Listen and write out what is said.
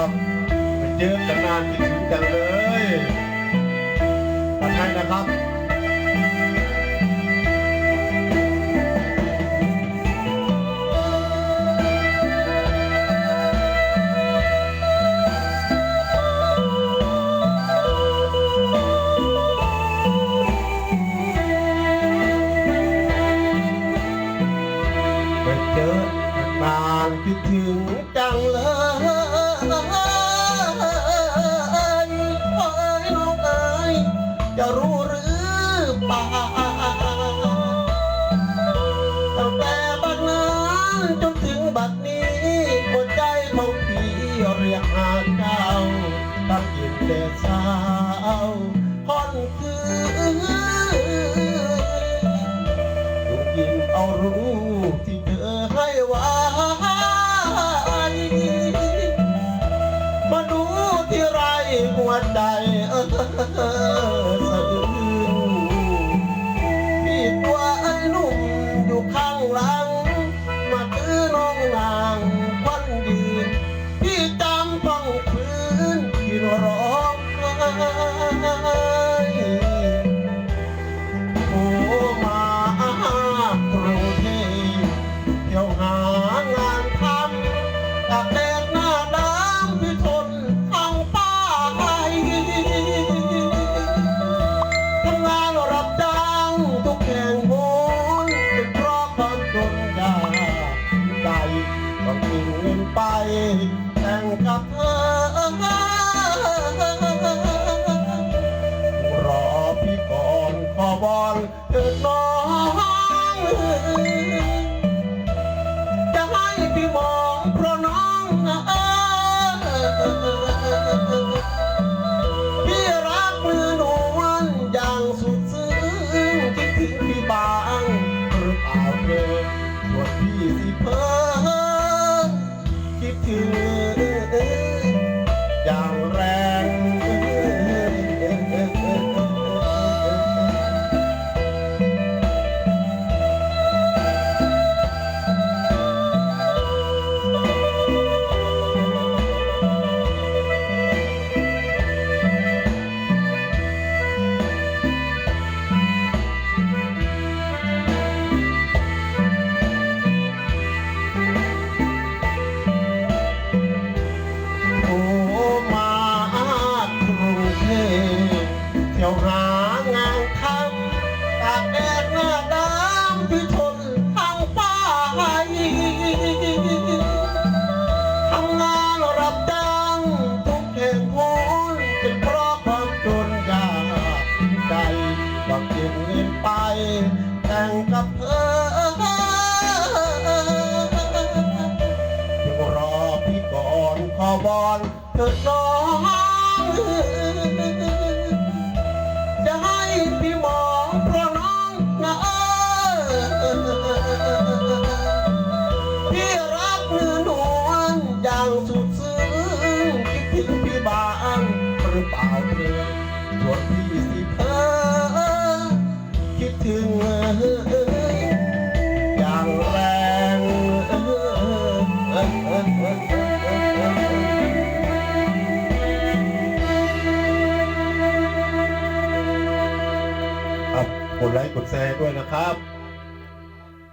ครับไปเจอกันนานคิดถึงจังเลยขอให้นะครับไปเจอนานคิดถึงจังเลย เรียกหาเจ้าตั้งยินแต่เช้าค่อนคืนถูกยิงเอารู้ที่เธอให้ไว้มาดูที่ไรหัวใจเออ ต้องทิ้งเงินไปแต่งกับเธอรอพี่ก่อนขอบอลเถิดน้อง ที่ยวหางานทำตากแดดหน้าดำที่ทนทางป้ายทำงานรับจ้างทุกแห่งหนเป็นเพราะความจนยากใจบางเก็บเงินไป แต่งกับเธอรอพี่ก่อนขอบอลเถิดน้อง กดไลค์กดแชร์ด้วยนะครับ